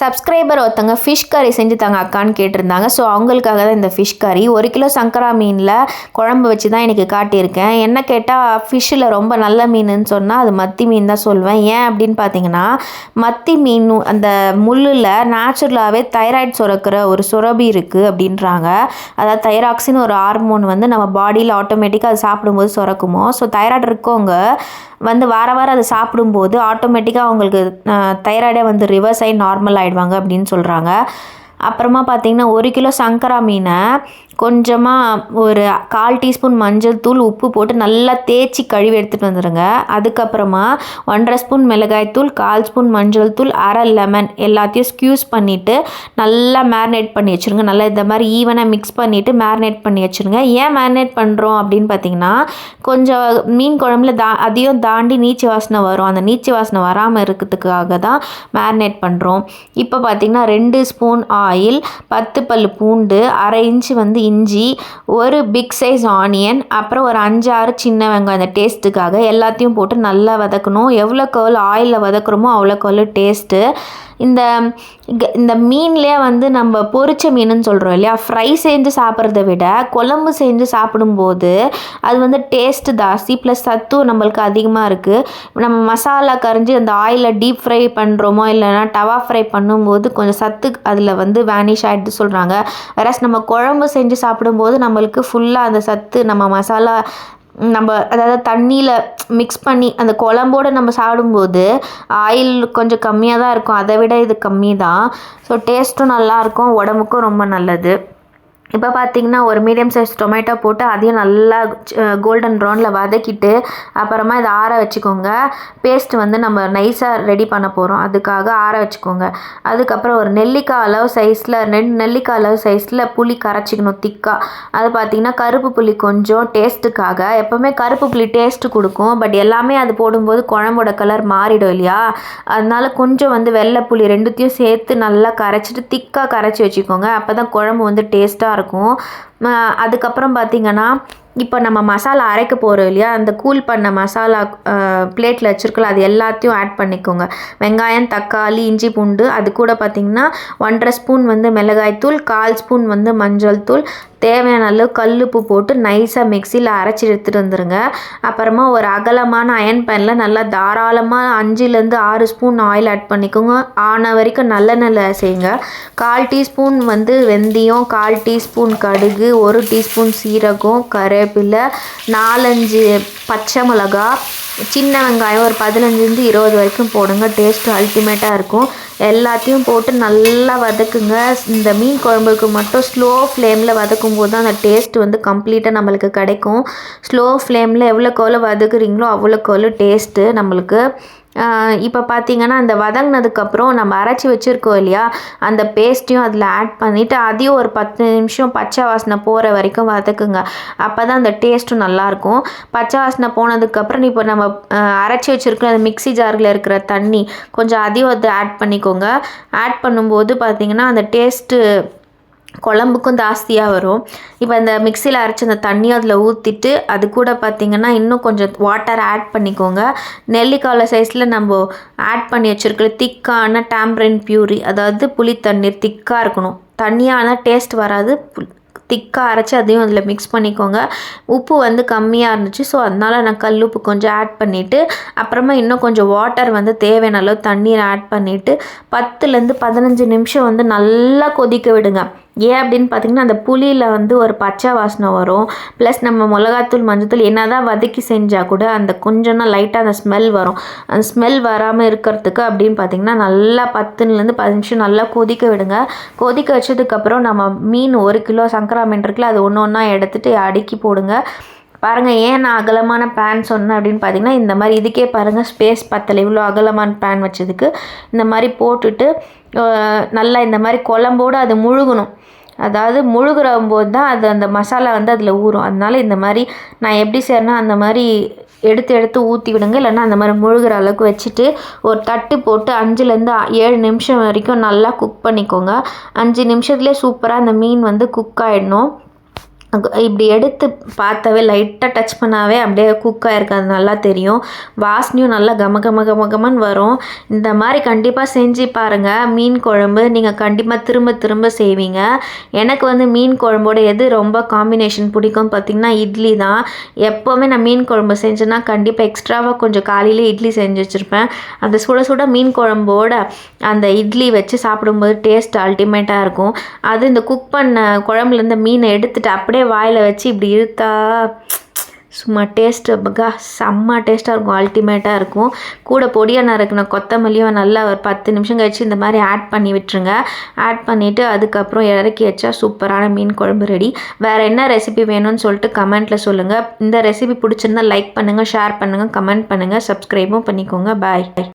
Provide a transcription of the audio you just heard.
Subscriber ஒருத்தங்க fish கறி செஞ்சு தாங்க அக்கான்னு கேட்டிருந்தாங்க. ஸோ அவங்களுக்காக தான் இந்த ஃபிஷ் கறி ஒரு கிலோ சங்கரா மீனில் குழம்பு வச்சு தான் எனக்கு காட்டியிருக்கேன். என்ன கேட்டால் ஃபிஷ்ஷில் ரொம்ப நல்ல மீனுன்னு சொன்னால் அது மத்தி மீன் தான் சொல்லுவேன் ஏன் அப்படின்னு பார்த்தீங்கன்னா மத்தி மீன் அந்த முள்ளில் நேச்சுரலாகவே தைராய்டு சுரக்கிற ஒரு சுரபி இருக்குது அப்படின்றாங்க. அதாவது தைராக்சின் ஒரு ஹார்மோன் வந்து நம்ம பாடியில் ஆட்டோமேட்டிக்காக அது சாப்பிடும்போது சுரக்குமோ? ஸோ தைராய்டு இருக்கவங்க வந்து வார வாரம் அதை சாப்பிடும்போது ஆட்டோமேட்டிக்காக அவங்களுக்கு தைராய்டே வந்து ரிவர்ஸ் ஆகி நார்மல் ஆகிடுவாங்க அப்படின்னு சொல்கிறாங்க அப்புறமா பார்த்தீங்கன்னா ஒரு கிலோ சங்கரா மீனை கொஞ்சமாக ஒரு கால் டீஸ்பூன் மஞ்சள் தூள் உப்பு போட்டு நல்லா தேய்ச்சி கழுவி எடுத்துகிட்டு வந்துடுங்க அதுக்கப்புறமா ஒன்றரை ஸ்பூன் மிளகாய் தூள் கால் ஸ்பூன் மஞ்சள் தூள் அரை லெமன் எல்லாத்தையும் ஸ்க்யூஸ் பண்ணிவிட்டு நல்லா மேரினேட் பண்ணி வச்சுருங்க. நல்லா இந்த மாதிரி ஈவனாக மிக்ஸ் பண்ணிவிட்டு மேரினேட் பண்ணி வச்சுருங்க. ஏன் மேரினேட் பண்ணுறோம் அப்படின்னு பார்த்தீங்கன்னா கொஞ்சம் மீன் குழம்புல தா அதையும் தாண்டி நீச்சி வாசனை வரும். அந்த நீச்சி வாசனை வராமல் இருக்கிறதுக்காக தான் மேரினேட் பண்ணுறோம் இப்போ பார்த்திங்கன்னா ரெண்டு ஸ்பூன் ஆயில் பத்து பல் பூண்டு அரை இன்ச்சு வந்து இஞ்சி ஒரு பிக் சைஸ் ஆனியன் அப்புறம் ஒரு அஞ்சு ஆறு சின்ன வெங்காயம். அந்த டேஸ்ட்டுக்காக எல்லாத்தையும் போட்டு நல்லா வதக்கணும். எவ்வளோக்கு கவல் ஆயிலில் வதக்குறோமோ அவ்வளோக்கு கவல் டேஸ்ட்டு இந்த இந்த மீன்லேயே வந்து நம்ம பொரிச்ச மீனுன்னு சொல்கிறோம் இல்லையா? ஃப்ரை செஞ்சு சாப்பிட்றத விட குழம்பு செஞ்சு சாப்பிடும்போது அது வந்து டேஸ்ட்டு ஜாஸ்தி. ப்ளஸ் சத்தும் நம்மளுக்கு அதிகமாக இருக்குது நம்ம மசாலா கரைஞ்சி அந்த ஆயிலில் டீப் ஃப்ரை பண்ணுறோமோ இல்லைன்னா டவா ஃப்ரை பண்ணும்போது கொஞ்சம் சத்து அதில் வந்து வேனிஷ் ஆகிடுது சொல்கிறாங்க வேறஸ் நம்ம குழம்பு செஞ்சு சாப்பிடும்போது நம்மளுக்கு ஃபுல்லாக அந்த சத்து நம்ம மசாலா நம்ம அதாவது தண்ணியில் மிக்ஸ் பண்ணி அந்த குழம்போடு நம்ம சாப்பிடும்போது ஆயில் கொஞ்சம் கம்மியாக தான் இருக்கும். அதை விட இது கம்மி தான் ஸோ டேஸ்ட்டும் நல்லாயிருக்கும் உடம்புக்கும் ரொம்ப நல்லது. இப்போ பார்த்தீங்கன்னா ஒரு மீடியம் சைஸ் டொமேட்டோ போட்டு அதையும் நல்லா கோல்டன் ப்ரௌனில் வதக்கிட்டு அப்புறமா இதை ஆற வச்சுக்கோங்க. பேஸ்ட் வந்து நம்ம நைஸாக ரெடி பண்ண போகிறோம் அதுக்காக ஆற வச்சுக்கோங்க. அதுக்கப்புறம் ஒரு நெல்லிக்காய் அளவு சைஸில் ரெண்டு நெல்லிக்காய் அளவு சைஸில் புளி கரைச்சிக்கணும் திக்காக அது பார்த்தீங்கன்னா கருப்பு புளி கொஞ்சம் டேஸ்ட்டுக்காக எப்போவுமே கருப்பு புளி டேஸ்ட்டு கொடுக்கும். பட் எல்லாமே அது போடும்போது குழம்போட கலர் மாறிடும் இல்லையா? அதனால கொஞ்சம் வந்து வெள்ளை புளி ரெண்டுத்தையும் சேர்த்து நல்லா கரைச்சிட்டு திக்காக கரைச்சி வச்சுக்கோங்க. அப்போ தான் குழம்பு வந்து டேஸ்ட்டாக இருக்கும். அதுக்கப்புறம் பார்த்திங்கன்னா இப்போ நம்ம மசாலா அரைக்க போகிறோம் இல்லையா? அந்த கூல் பண்ண மசாலா பிளேட்டில் வச்சுருக்கல அது எல்லாத்தையும் ஆட் பண்ணிக்கோங்க. வெங்காயம் தக்காளி இஞ்சி பூண்டு அது கூட பார்த்தீங்கன்னா ஒன்றரை ஸ்பூன் வந்து மிளகாய்த்தூள் கால் ஸ்பூன் வந்து மஞ்சள் தூள் தேவையான அளவு கல்லுப்பு போட்டு நைஸாக மிக்சியில் அரைச்சி எடுத்துகிட்டு வந்துடுங்க அப்புறமா ஒரு அகலமான அயன் பேனில் நல்லா தாராளமாக அஞ்சுலேருந்து ஆறு ஸ்பூன் ஆயில் ஆட் பண்ணிக்கோங்க. ஆன வரைக்கும் நல்லெண்ணெயில் செய்யுங்க கால் டீஸ்பூன் வந்து வெந்தயம் கால் டீஸ்பூன் கடுகு ஒரு டீஸ்பூன் சீரகம் கரு கருவேப்பிலை நாலஞ்சு பச்சை மிளகா சின்ன வெங்காயம் ஒரு பதினஞ்சுலேருந்து இருபது வரைக்கும் போடுங்க. டேஸ்ட் அல்டிமேட்டாக இருக்கும். எல்லாத்தையும் போட்டு நல்லா வதக்குங்க. இந்த மீன் குழம்புக்கு மட்டும் ஸ்லோ ஃப்ளேமில் வதக்கும் போது தான் அந்த டேஸ்ட் வந்து கம்ப்ளீட்டாக நம்மளுக்கு கிடைக்கும். ஸ்லோ ஃப்ளேமில் எவ்வளோக்கு எவ்வளோ வதக்குறீங்களோ அவ்வளோக்கு எவ்வளோ டேஸ்ட்டு நம்மளுக்கு இப்போ பார்த்தீங்கன்னா அந்த வதங்கினதுக்கப்புறம் நம்ம அரைச்சி வச்சுருக்கோம் இல்லையா? அந்த பேஸ்ட்டையும் அதில் ஆட் பண்ணிவிட்டு அதையும் ஒரு பத்து நிமிஷம் பச்சை வாசனை போகிற வரைக்கும் வதக்குங்க. அப்போ தான் அந்த டேஸ்ட்டும் நல்லாயிருக்கும் பச்சை வாசனை போனதுக்கப்புறம் இப்போ நம்ம அரைச்சி வச்சுருக்கிற அந்த மிக்ஸி ஜாரில் இருக்கிற தண்ணி கொஞ்சம் அதையும் வந்து ஆட் பண்ணிக்கோங்க. ஆட் பண்ணும்போது பார்த்திங்கன்னா அந்த டேஸ்ட்டு குழம்புக்கும் ஜாஸ்தியாக வரும். இப்போ இந்த மிக்சியில் அரைச்சி அந்த தண்ணி அதில் ஊற்றிட்டு அது கூட பார்த்திங்கன்னா இன்னும் கொஞ்சம் வாட்டர் ஆட் பண்ணிக்கோங்க. நெல்லிக்காய் சைஸில் நம்ம ஆட் பண்ணி வச்சுருக்கிற திக்கான டேம்பரின் பியூரி அதாவது புளி தண்ணீர் திக்காக இருக்கணும். தண்ணியான டேஸ்ட் வராது. திக்காக அரைச்சி அதையும் அதில் மிக்ஸ் பண்ணிக்கோங்க. உப்பு வந்து கம்மியாக இருந்துச்சு ஸோ அதனால் நான் கல் உப்பு கொஞ்சம் ஆட் பண்ணிவிட்டு அப்புறமா இன்னும் கொஞ்சம் வாட்டர் வந்து தேவையான அளவு தண்ணீர் ஆட் பண்ணிவிட்டு பத்துலேருந்து பதினஞ்சு நிமிஷம் வந்து நல்லா கொதிக்க விடுங்க. ஏன் அப்படின்னு பார்த்தீங்கன்னா அந்த புளியில் வந்து ஒரு பச்சை வாசனை வரும். ப்ளஸ் நம்ம மிளகாத்தூள் மஞ்சத்தூள் என்ன தான் வதக்கி செஞ்சால் கூட அந்த கொஞ்சம்னா லைட்டாக அந்த ஸ்மெல் வரும். அந்த ஸ்மெல் வராமல் இருக்கிறதுக்கு அப்படின்னு பார்த்தீங்கன்னா நல்லா பத்துலேருந்து பதினஞ்சு நிமிஷம் நல்லா கொதிக்க விடுங்க. கொதிக்க வச்சதுக்கப்புறம் நம்ம மீன் ஒரு கிலோ சங்கரா மீன் இருக்குல்ல அது ஒன்று ஒன்றா எடுத்துட்டு அடுக்கி போடுங்க. பாருங்கள் ஏன் நான் அகலமான பேன் சொன்னேன் அப்படின்னு பார்த்தீங்கன்னா இந்த மாதிரி இதுக்கே பாருங்கள் ஸ்பேஸ் பத்தலை. இவ்வளோ அகலமான பேன் வச்சதுக்கு. இந்த மாதிரி போட்டுட்டு நல்லா இந்த மாதிரி குழம்போடு அது முழுகணும். அதாவது முழுகிற போது தான் அது அந்த மசாலா வந்து அதில் ஊறும். அதனால் இந்த மாதிரி நான் எப்படி செய்யறேன்னா அந்த மாதிரி எடுத்து எடுத்து ஊற்றி விடுங்க. இல்லைன்னா அந்த மாதிரி முழுகிற அளவுக்கு வச்சுட்டு ஒரு தட்டு போட்டு அஞ்சுலேருந்து ஏழு நிமிஷம் வரைக்கும் நல்லா குக் பண்ணிக்கோங்க. அஞ்சு நிமிஷத்துலேயே சூப்பராக அந்த மீன் வந்து குக் ஆகிடணும் இப்படி எடுத்து பார்த்தாவே லைட்டாக டச் பண்ணாவே அப்படியே குக் ஆகிருக்கு அது நல்லா தெரியும். வாசனையும் நல்லா கம கம கம கமன்னு வரும். இந்த மாதிரி கண்டிப்பாக செஞ்சு பாருங்கள் மீன் குழம்பு நீங்கள் கண்டிப்பாக திரும்ப திரும்ப செய்வீங்க. எனக்கு வந்து மீன் குழம்போட எது ரொம்ப காம்பினேஷன் பிடிக்கும் பார்த்திங்கன்னா இட்லி தான். எப்போவுமே நான் மீன் குழம்பு செஞ்சேன்னா கண்டிப்பாக எக்ஸ்ட்ராவாக கொஞ்சம் காலையிலே இட்லி செஞ்சு வச்சுருப்பேன். அந்த சுட சுட மீன் குழம்போட அந்த இட்லி வச்சு சாப்பிடும்போது டேஸ்ட் அல்டிமேட்டாக இருக்கும். அது இந்த குக் பண்ண குழம்புலேருந்து மீனை எடுத்துட்டு அப்படியே வாயில் வச்சு இப்படி இழுத்தா சும்மா டேஸ்ட்டு பகா செம்ம டேஸ்ட்டாக இருக்கும் அல்டிமேட்டாக இருக்கும். கூட பொடியாக நறுக்கின கொத்தமல்லியும் நல்லா ஒரு பத்து நிமிஷம் கழிச்சு இந்த மாதிரி ஆட் பண்ணி விட்டுருங்க. ஆட் பண்ணிவிட்டு அதுக்கப்புறம் இறக்கி வச்சா சூப்பரான மீன் குழம்பு ரெடி வேறு என்ன ரெசிபி வேணும்னு சொல்லிட்டு கமெண்ட்டில் சொல்லுங்கள் இந்த ரெசிபி பிடிச்சிருந்தா லைக் பண்ணுங்கள் ஷேர் பண்ணுங்கள் கமெண்ட் பண்ணுங்கள் சப்ஸ்கிரைபும் பண்ணிக்கோங்க. பாய்